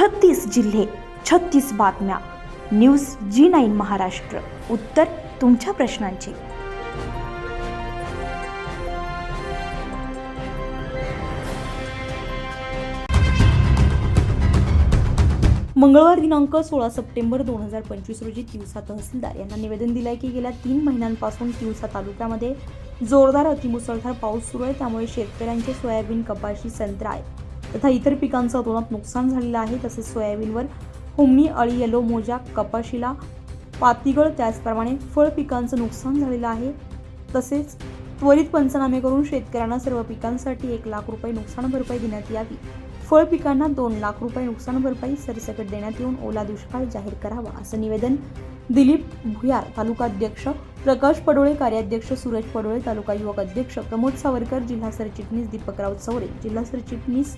छत्तीस जिल्हे छत्तीस बातम्या. News G nine Maharashtra. उत्तर तुमच्या प्रश्नांची. मंगळवार दिनांक सोळा सप्टेंबर दोन हजार पंचवीस रोजी तिवसा तहसीलदार यांना निवेदन दिलं आहे की गेल्या तीन महिन्यांपासून तिवसा तालुक्यामध्ये जोरदार अतिमुसळधार पाऊस सुरू आहे. त्यामुळे शेतकऱ्यांचे सोयाबीन कपाशी संत्रा आहे. तथा इतर पिकांचं अतोनात नुकसान झालेलं आहे तसेच सोयाबीनवर हुमणी अळी येलो मोजा कपाशीला पातीगळ त्याचप्रमाणे फळ पिकांचं नुकसान झालेलं आहे. तसेच त्वरित पंचनामे करून शेतकऱ्यांना सर्व पिकांसाठी एक लाख रुपये नुकसान भरपाई देण्यात यावी. फळ पिकांना दोन लाख रुपये नुकसान भरपाई सरसकट देण्यात येऊन ओला दुष्काळ जाहीर करावा असं निवेदन दिलीप भुयार तालुका अध्यक्ष प्रकाश पडोळे कार्याध्यक्ष सूरज पडोळे तालुका युवक अध्यक्ष प्रमोद सावरकर जिल्हा सरचिटणीस दीपकराव चौरे जिल्हा सरचिटणीस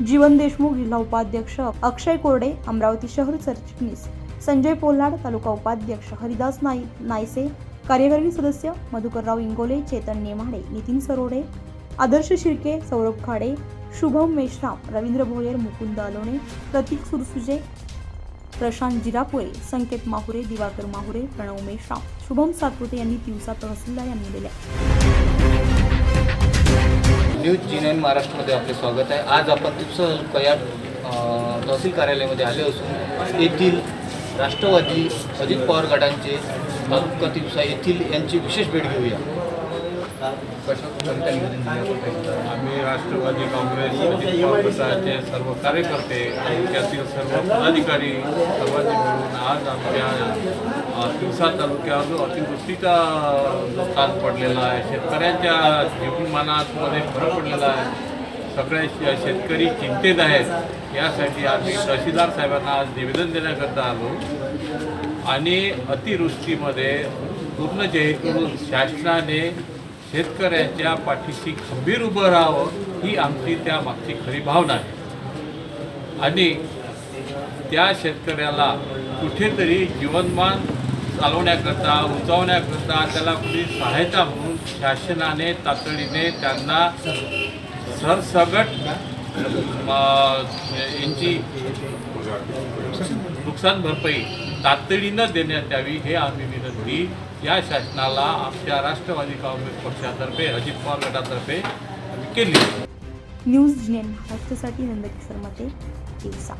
जीवन देशमुख जिल्हा उपाध्यक्ष अक्षय कोरडे अमरावती शहर सरचिटणीस संजय पोल्हाड तालुका उपाध्यक्ष हरिदास नाई नायसे कार्यकारिणी सदस्य मधुकरराव इंगोले चेतन नेमाडे नितीन सरोडे आदर्श शिर्के सौरभ खाडे शुभम मेश्राम रवींद्र भोयर मुकुंद अलोणे प्रतीक सुरसुजे प्रशांत जिरापुळे संकेत माहुरे दिवाकर माहुरे प्रणव मेश्राम शुभम सातपुते यांनी तिवसा तहसीलदार यांनी दिल्या. न्यूज जी नाईन महाराष्ट्रामध्ये आपले स्वागत आहे. आज आपण तिप्सा कयाड तहसील कार्यालयामध्ये आले असून येथील राष्ट्रवादी अजित पवार गटांचे तालुका तिपसा येथील यांची विशेष भेट घेऊया. आम्ही राष्ट्रवादी काँग्रेस अजित पवार सर्व कार्यकर्ते तालुक्यातील सर्व पदाधिकारी सर्वांनी मिळून आज आमच्या तिवसा तालुक्यावर अतिवृष्टीचा ताण पडलेला आहे. शेतकऱ्यांच्या जीवनमानामध्ये फरक पडलेला आहे. सगळे शेतकरी चिंतेत आहेत. यासाठी आम्ही तहसीलदार साहेबांना आज निवेदन देण्याकरता आलो. आणि अतिवृष्टीमध्ये पूर्ण जे शासनाने शेतकऱ्यांच्या पाठीशी खंबीर उभं राहावं ही आमची त्या मागची खरी भावना आहे. आणि त्या शेतकऱ्याला कुठेतरी जीवनमान चालवण्याकरता उंचावण्याकरता त्याला कुठे सहायता म्हणून शासनाने तातडीने त्यांना सरसगट यांची नुकसान भरपाई तातडीनं देण्यात यावी हे आम्ही विनंती या शासनाला आमच्या राष्ट्रवादी काँग्रेस पक्षातर्फे अजित पवार गटातर्फे केली. न्यूज जिनेन महाराष्ट्रासाठी नंदकिशोर मते दिवसा.